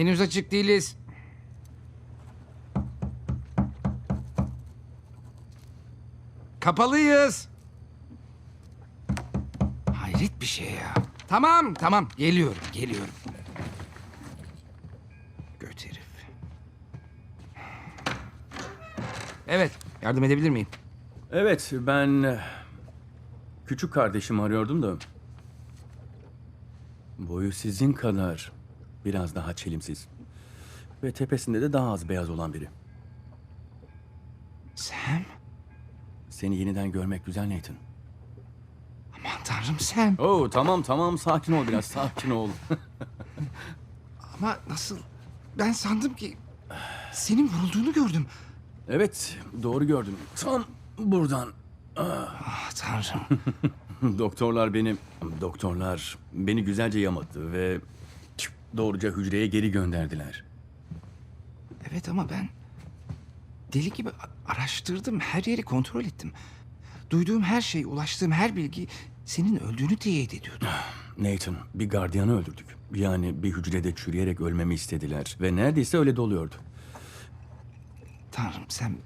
Henüz açık değiliz. Kapalıyız. Hayret bir şey ya. Tamam tamam geliyorum geliyorum. Göt herif. Evet yardım edebilir miyim? Evet, ben eh, küçük kardeşimi arıyordum da. Boyu sizin kadar biraz daha çelimsiz. Ve tepesinde de daha az beyaz olan biri. Sam? Seni yeniden görmek güzel Nathan. Aman tanrım Sam. Oo tamam tamam sakin ol biraz sakin ol. Ama nasıl? Ben sandım ki senin vurulduğunu gördüm. evet doğru gördüm. Tam buradan. Ah tanrım. Doktorlar beni doktorlar beni güzelce yamadı ve doğruca hücreye geri gönderdiler. Evet ama ben deli gibi araştırdım. Her yeri kontrol ettim. Duyduğum her şey, ulaştığım her bilgi senin öldüğünü teyit ediyordu. Nathan, bir gardiyanı öldürdük. Yani bir hücrede çürüyerek ölmemi istediler. Ve neredeyse öyle doluyordu. Tanrım sen...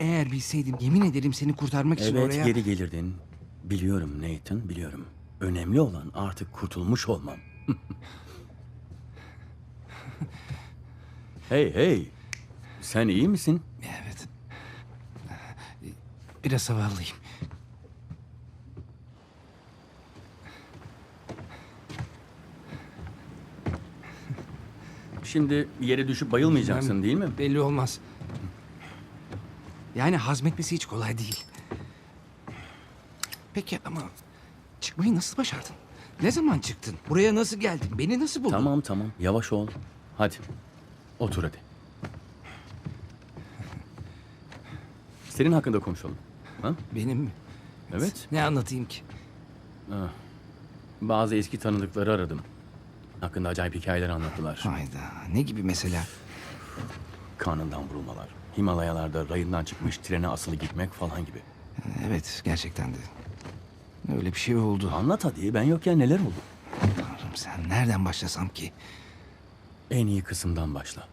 Eğer bilseydim yemin ederim seni kurtarmak için Evet, oraya... geri gelirdin. Biliyorum Nathan, biliyorum. Önemli olan artık kurtulmuş olmam. Hey hey, sen iyi misin? Evet. Biraz havallıyım. Şimdi yere düşüp bayılmayacaksın değil mi? Belli olmaz. Yani hazmetmesi hiç kolay değil. Peki ama çıkmayı nasıl başardın? Ne zaman çıktın? Buraya nasıl geldin? Beni nasıl buldun? Tamam tamam, yavaş ol. Hadi, otur hadi. Senin hakkında konuşalım. Ha? Benim mi? Evet. Ne anlatayım ki? Bazı eski tanıdıkları aradım. Hakkında acayip hikayeler anlattılar. Hayda. Ne gibi mesela? Karnından vurulmalar. Himalayalarda rayından çıkmış trene asılı gitmek falan gibi. Evet gerçekten de. Öyle bir şey oldu. Anlat hadi ben yokken neler oldu? Tanrım sen nereden başlasam ki? En iyi kısımdan başla.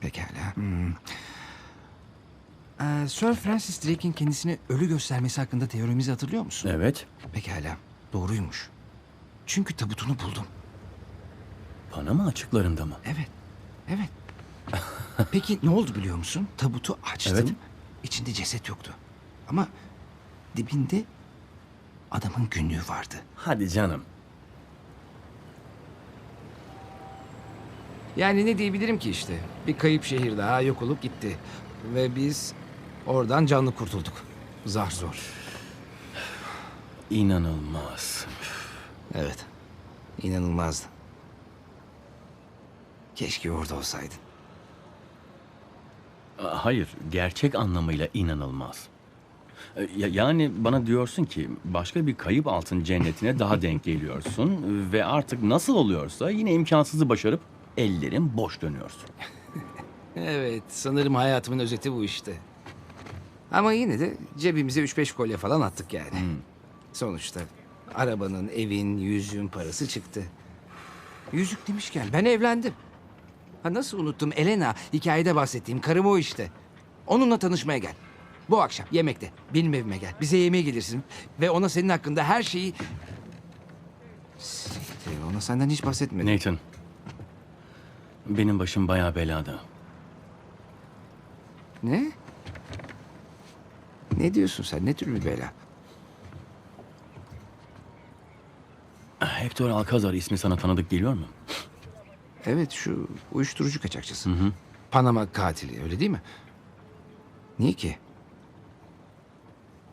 Pekala. Hmm. Ee, Sir Francis Drake'in kendisini ölü göstermesi hakkında teorimizi hatırlıyor musun? Evet. Pekala. Doğruymuş. Çünkü tabutunu buldum. Panama açıklarında mı? Evet. Evet. Peki ne oldu biliyor musun? Tabutu açtım. Evet. İçinde ceset yoktu. Ama dibinde adamın günlüğü vardı. Hadi canım. Yani ne diyebilirim ki işte? Bir kayıp şehir daha yok olup gitti. Ve biz oradan canlı kurtulduk. Zar zor. İnanılmaz. Evet. İnanılmazdı. Keşke orada olsaydın. Hayır, gerçek anlamıyla inanılmaz. Ee, ya- Yani bana diyorsun ki başka bir kayıp altın cennetine daha denk geliyorsun ve artık nasıl oluyorsa yine imkansızı başarıp ellerin boş dönüyorsun. Evet, sanırım hayatımın özeti bu işte. Ama yine de cebimize 3-5 kolye falan attık yani. Sonuçta arabanın, evin, yüzüğün parası çıktı. Yüzük demişken ben evlendim. Ha nasıl unuttum Elena, hikayede bahsettiğim karım o işte. Onunla tanışmaya gel. Bu akşam yemekte benim evime gel. Bize yemeğe gelirsin ve ona senin hakkında her şeyi... Siktir, ona senden hiç bahsetmedim. Nathan, benim başım bayağı belada. Ne? Ne diyorsun sen? Ne tür bir bela? Hector Alcazar ismi sana tanıdık geliyor mu? Evet şu uyuşturucu kaçakçısı. Panama katili öyle değil mi? Niye ki?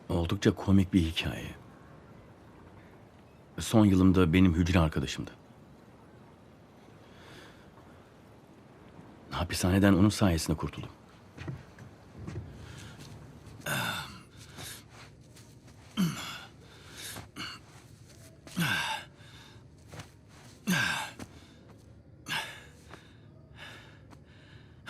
Oldukça komik bir hikaye. Son yılımda benim hücre arkadaşımdı. Hapishaneden onun sayesinde kurtuldum.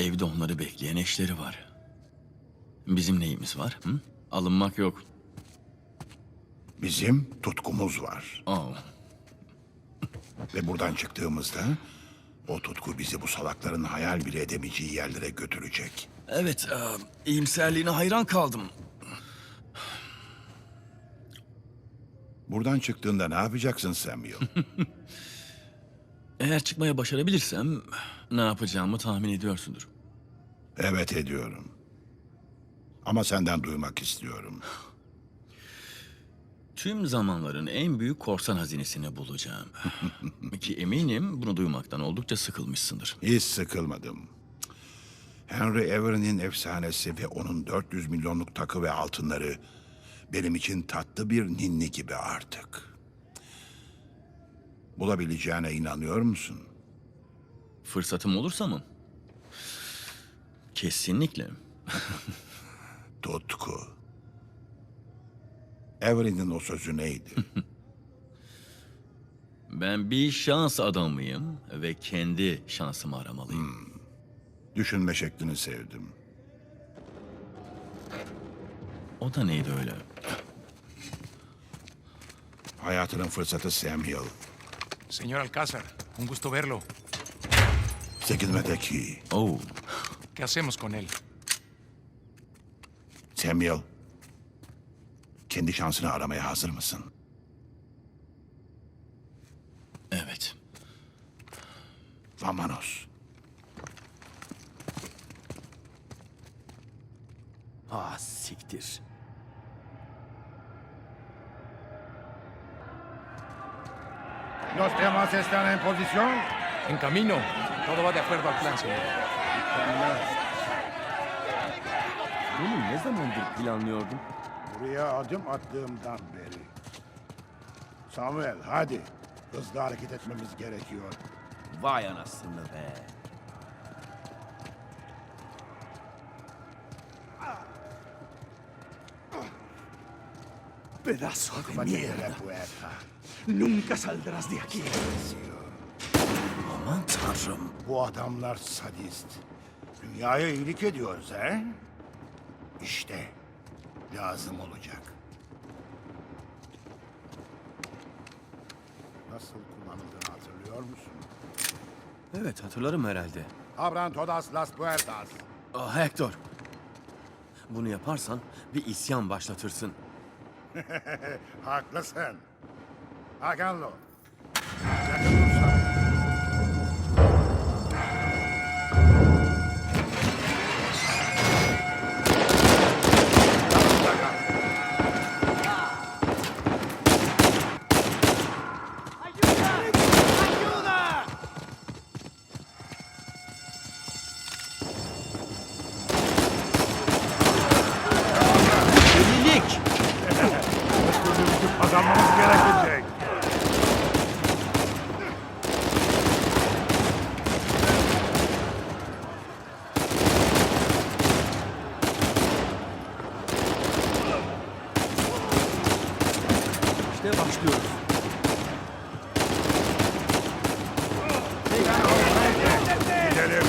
evde onları bekleyen eşleri var. Bizim neyimiz var? Hı? Alınmak yok. Bizim tutkumuz var. Oh. Ve buradan çıktığımızda o tutku bizi bu salakların hayal bile edemeyeceği yerlere götürecek. Evet, e, iyimserliğine hayran kaldım. Buradan çıktığında ne yapacaksın Samuel? Eğer çıkmaya başarabilirsem ne yapacağımı tahmin ediyorsundur. evet ediyorum. Ama senden duymak istiyorum. Tüm zamanların en büyük korsan hazinesini bulacağım. Ki eminim bunu duymaktan oldukça sıkılmışsındır. Hiç sıkılmadım. Henry Everin'in efsanesi ve onun 400 milyonluk takı ve altınları benim için tatlı bir ninni gibi artık. Bulabileceğine inanıyor musun? Fırsatım olursa mı? Kesinlikle. Tutku. Everin'in o sözü neydi? Ben bir şans adamıyım ve kendi şansımı aramalıyım. Düşünme şeklini sevdim. O da neydi öyle? Hayatının fırsatı Samuel. Señor Alcázar, un gusto verlo. Çekilmedeki Oh, ¿Qué hacemos con él? Samuel. Kendi şansını aramaya hazır mısın? evet. Vamanos. Ah siktir. Los demás están en posición. En camino. Todo va de acuerdo al plan, señor. Bunu ne zamandır planlıyordum? Buraya adım attığımdan beri. Samuel hadi. Hızlı hareket etmemiz gerekiyor. Vay anasını be. Pedazo de mierda. Nunca saldrás de aquí. Aman tanrım. Bu adamlar sadist. Dünyaya iyilik ediyoruz he? İşte lazım olacak. Nasıl kullanıldığını hatırlıyor musun? Evet hatırlarım herhalde. Abran todas las puertas. Ah Hector. Bunu yaparsan bir isyan başlatırsın. Haklısın. Hakanlo. Yakın dursana. Delilik! Kazanmamız gerekecek. İşte başlıyoruz. Gidelim.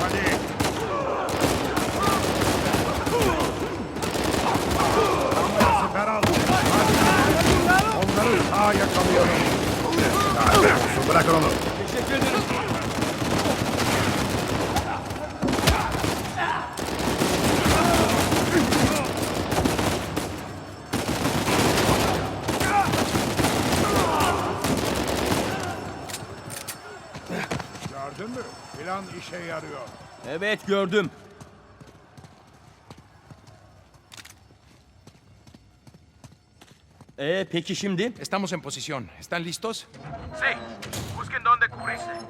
Hadi. Süper al. Hadi. Onları sağa yakalıyorum. Ya, bırak, bırakın onu. Gördün mü? Plan işe yarıyor. Evet gördüm. Ee, peki şimdi? Estamos en posición. ¿Están listos? Sí, busquen dónde cubrirse.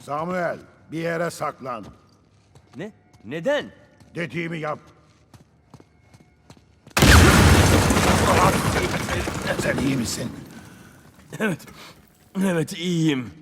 Samuel, bir yere saklan. Ne? Neden? Dediğimi yap. Sen iyi misin? Evet. Evet, iyiyim.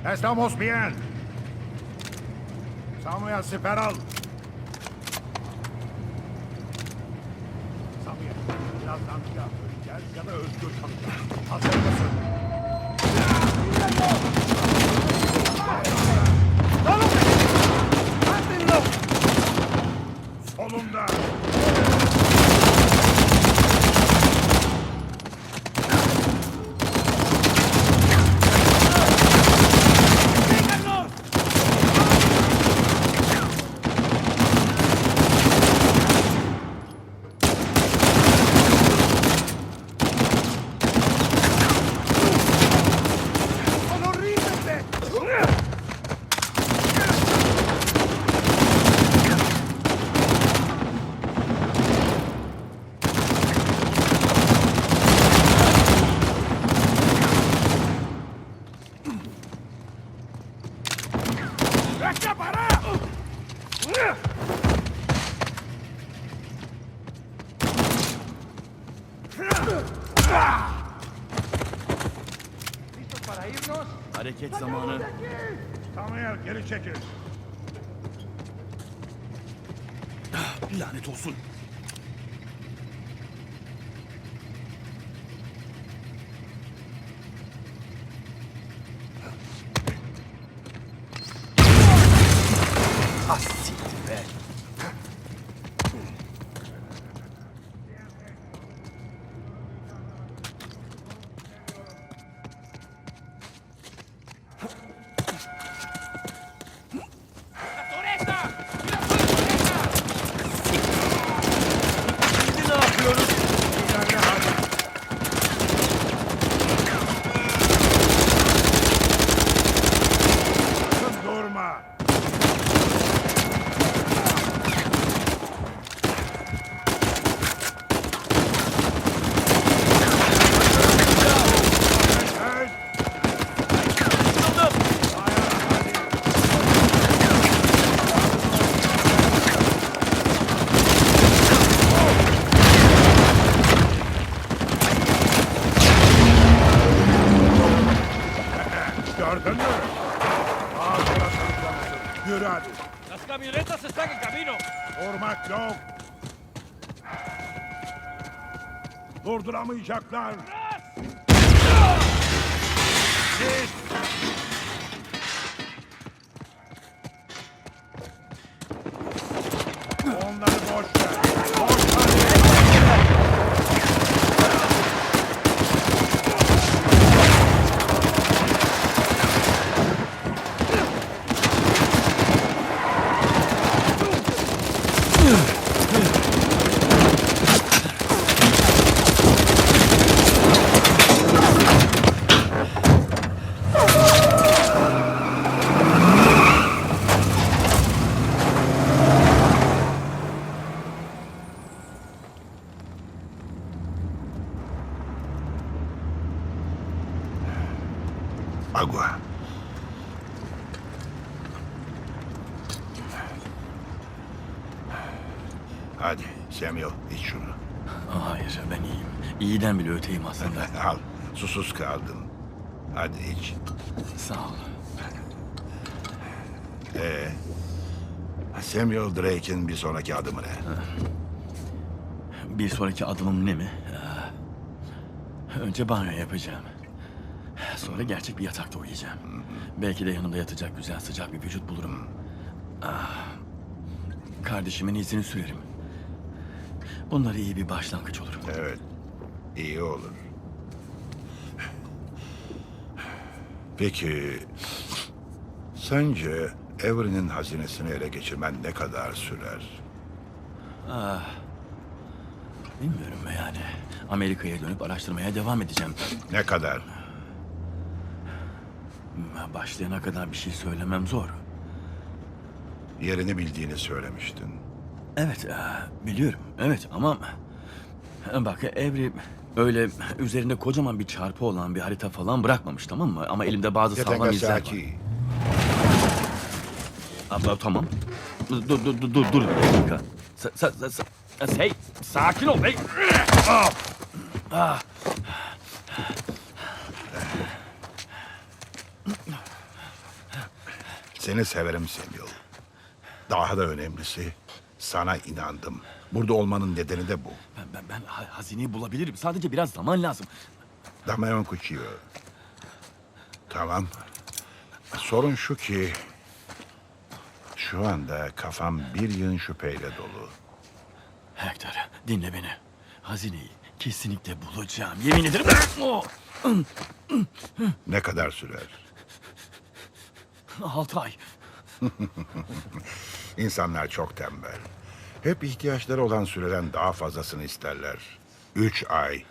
Estamos bien. Samuel siper al. Samuel, birazdan ya öleceğiz ya da özgür kalacağız. Hazır mısın? Solunda. Hareket zamanı. Samuel geri çekil. ¡Lanet olsun! Ah, siktir be! Şimdi ne yapıyoruz? İlerle hadi. Sakın durma. Evet. Ayağa hadi. Gördün mü? Ağzına sırtlamışsın. Yürü hadi. ¡Las camionetas están en camino! Durmak yok. Durduramayacaklar. Git. Onları boş ver. Boş Agua. Hadi Samuel iç şunu. Hayır ben iyiyim. İyiden bile öteyim aslında. Al susuz kaldın. Hadi iç. Sağ ol. Samuel Drake'in bir sonraki adımı ne? Bir sonraki adımım ne mi? Ee, Önce banyo yapacağım. Sonra gerçek bir yatakta uyuyacağım. Belki de yanımda yatacak güzel sıcak bir vücut bulurum. Ah, Kardeşimin izini sürerim. Bunlar iyi bir başlangıç olur. Evet. iyi olur. Peki sence Avery'nin hazinesini ele geçirmen ne kadar sürer? Bilmiyorum yani. Amerika'ya dönüp araştırmaya devam edeceğim. Ne kadar? Başlayana kadar bir şey söylemem zor. Yerini bildiğini söylemiştin. Evet, e, biliyorum. Evet ama... e, Bak Evri öyle üzerinde kocaman bir çarpı olan bir harita falan bırakmamış tamam mı? Ama elimde bazı sağlam izler var. Tegasaki. Abla, tamam. Dur, dur, dur, dur, dur bir dakika. Sa, sa, sa, sa- hey, sakin ol bey. Seni severim Samuel. Daha da önemlisi sana inandım. Burada olmanın nedeni de bu. Ben, ben, ben ha- hazineyi bulabilirim. Sadece biraz zaman lazım. Damayon Cuchillo. Tamam. Sorun şu ki... Şu anda kafam bir yığın şüpheyle dolu. Hector, dinle beni. Hazineyi kesinlikle bulacağım. Yemin ederim. Oh, Ne kadar sürer? Altı ay. İnsanlar çok tembel. Hep ihtiyaçları olan süreden daha fazlasını isterler. Üç ay.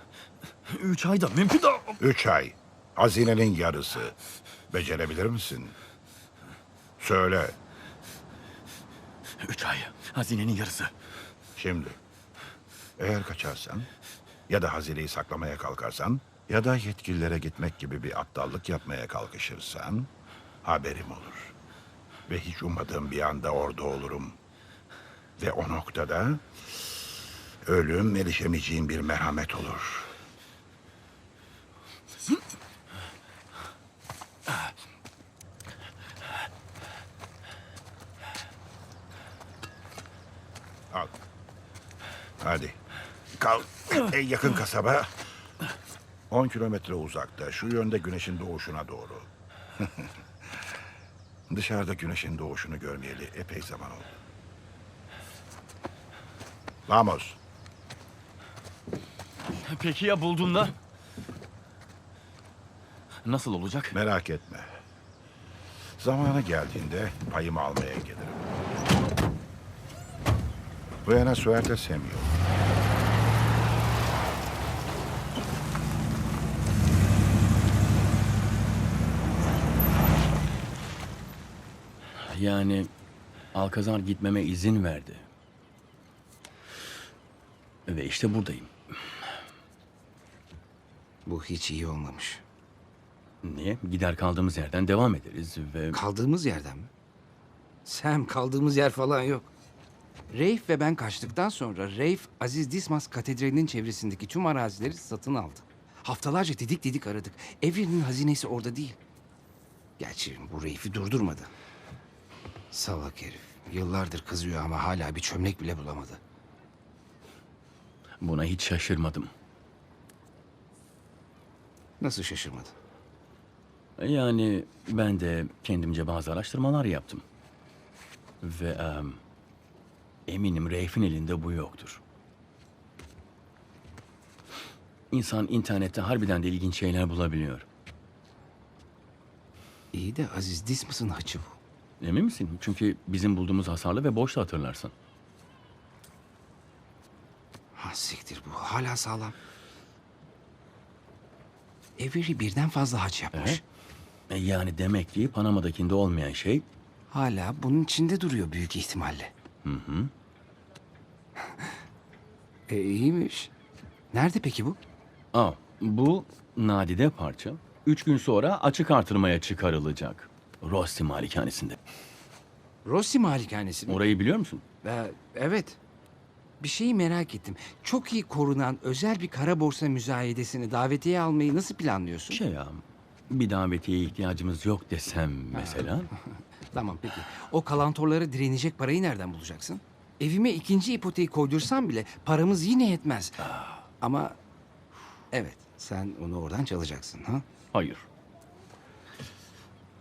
Üç ayda mümkün değil. Üç ay. Hazinenin yarısı. Becerebilir misin? Söyle. Üç ay. Hazinenin yarısı. Şimdi. Eğer kaçarsan ya da hazineyi saklamaya kalkarsan ya da yetkililere gitmek gibi bir aptallık yapmaya kalkışırsan haberim olur. Ve hiç ummadığım bir anda orada olurum. Ve o noktada ölüm erişemeyeceğim bir merhamet olur. Al. Hadi. Kal. En yakın kasaba 10 kilometre uzakta. Şu yönde güneşin doğuşuna doğru. Dışarıda güneşin doğuşunu görmeyeli epey zaman oldu. Vamos. Peki ya bulduğunda? Nasıl olacak? Merak etme. Zamanı geldiğinde payımı almaya gelirim. Buena suerte Samuel. Yani Alkazar gitmeme izin verdi. Ve işte buradayım. Bu hiç iyi olmamış. Niye? Gider kaldığımız yerden devam ederiz ve... Kaldığımız yerden mi? Sam kaldığımız yer falan yok. Reif ve ben kaçtıktan sonra Reif Aziz Dismas Katedrali'nin çevresindeki tüm arazileri satın aldı. Haftalarca didik didik aradık. Evrenin hazinesi orada değil. Gerçi bu Reif'i durdurmadı. Salak herif. Yıllardır kızıyor ama hala bir çömlek bile bulamadı. Buna hiç şaşırmadım. Nasıl şaşırmadı? Yani ben de kendimce bazı araştırmalar yaptım. Ve em, eminim Reif'in elinde bu yoktur. İnsan internette harbiden de ilginç şeyler bulabiliyor. İyi de Aziz Dismas'ın haçı bu. Emin misin? Çünkü bizim bulduğumuz hasarlı ve boştu hatırlarsın. Ha siktir bu. Hala sağlam. Avery birden fazla haç yapmış. E, yani demek ki Panama'dakinde olmayan şey Hala bunun içinde duruyor büyük ihtimalle. Hı hı. e iyiymiş. Nerede peki bu? Aa, bu nadide parça Üç gün sonra açık artırmaya çıkarılacak. Rossi malikanesinde. Rossi malikanesi mi? Orayı biliyor musun? Ee, evet. Bir şeyi merak ettim. Çok iyi korunan özel bir kara borsa müzayedesini davetiye almayı nasıl planlıyorsun? Şey ya, bir davetiye ihtiyacımız yok desem mesela. Tamam peki. O kalantorlara direnecek parayı nereden bulacaksın? Evime ikinci ipoteği koydursam bile paramız yine yetmez. Ama evet sen onu oradan çalacaksın ha? Hayır.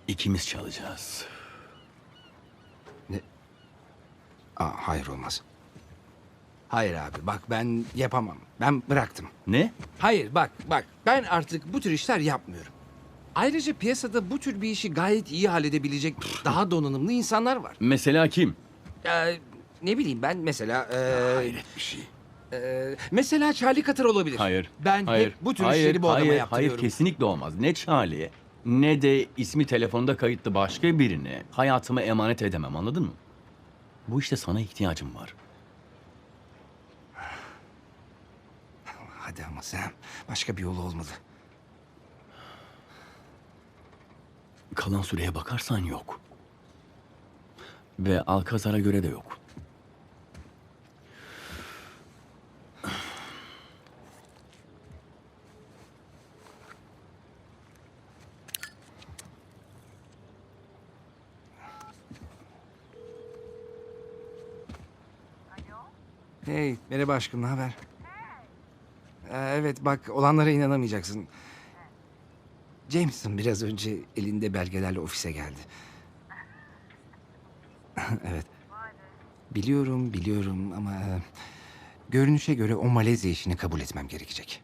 İkimiz çalacağız. Aa, hayır olmaz. Hayır abi bak ben yapamam. Ben bıraktım. Ne? Hayır bak bak ben artık bu tür işler yapmıyorum. Ayrıca piyasada bu tür bir işi gayet iyi halledebilecek daha donanımlı insanlar var. Mesela kim? Ee, ne bileyim ben mesela... e, Hayret bir şey. e, mesela Charlie Cutter olabilir. Hayır. Ben hayır, hep bu tür hayır, işleri bu adama hayır, yaptırıyorum. Hayır kesinlikle olmaz. Ne Charlie'ye ne de ismi telefonda kayıtlı başka birine hayatımı emanet edemem anladın mı? Bu işte sana ihtiyacım var. Hadi ama Sam. Başka bir yolu olmalı. Kalan süreye bakarsan yok. Ve Alkazar'a göre de yok. Hey, merhaba aşkım, ne haber? Ee, evet, bak olanlara inanamayacaksın. Jameson biraz önce elinde belgelerle ofise geldi. evet. Biliyorum, biliyorum ama... e, Görünüşe göre o Malezya işini kabul etmem gerekecek.